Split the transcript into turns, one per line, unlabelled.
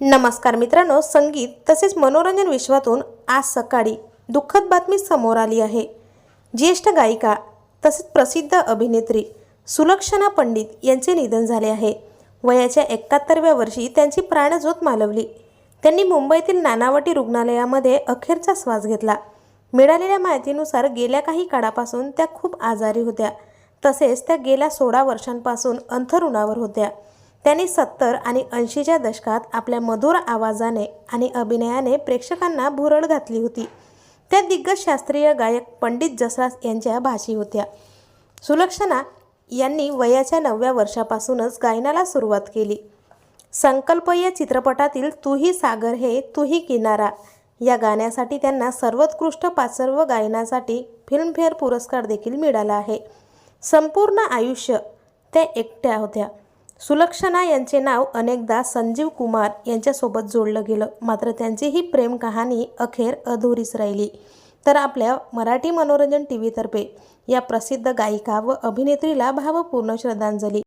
नमस्कार मित्रांनो संगीत तसेच मनोरंजन विश्वातून आज सकाळी दुःखद बातमी समोर आली आहे. ज्येष्ठ गायिका तसेच प्रसिद्ध अभिनेत्री सुलक्षणा पंडित यांचे निधन झाले आहे. वयाच्या एकाहत्तरव्या वर्षी त्यांची प्राणज्योत मालवली. त्यांनी मुंबईतील नानावटी रुग्णालयामध्ये अखेरचा श्वास घेतला. मिळालेल्या माहितीनुसार गेल्या काही काळापासून त्या खूप आजारी होत्या. तसेच त्या गेल्या सोळा वर्षांपासून अंथरुणावर होत्या. त्यांनी सत्तर आणि ऐंशीच्या दशकात आपल्या मधुर आवाजाने आणि अभिनयाने प्रेक्षकांना भुरळ घातली होती. त्या दिग्गज शास्त्रीय गायक पंडित जसराज यांच्या भाषी होत्या. सुलक्षणा यांनी वयाच्या नवव्या वर्षापासूनच गायनाला सुरुवात केली. संकल्प या चित्रपटातील तूही सागर हे तूही किनारा या गाण्यासाठी त्यांना सर्वोत्कृष्ट पाचर्व गायनासाठी फिल्मफेअर पुरस्कार देखील मिळाला आहे. संपूर्ण आयुष्य त्या एकट्या होत्या. सुलक्षणा यांचे नाव अनेकदा संजीव कुमार यांच्यासोबत जोडलं गेलं. मात्र त्यांची ही प्रेम कहाणी अखेर अधुरीच राहिली. तर आपल्या मराठी मनोरंजन टी व्हीतर्फे या प्रसिद्ध गायिका व अभिनेत्रीला भावपूर्ण श्रद्धांजली.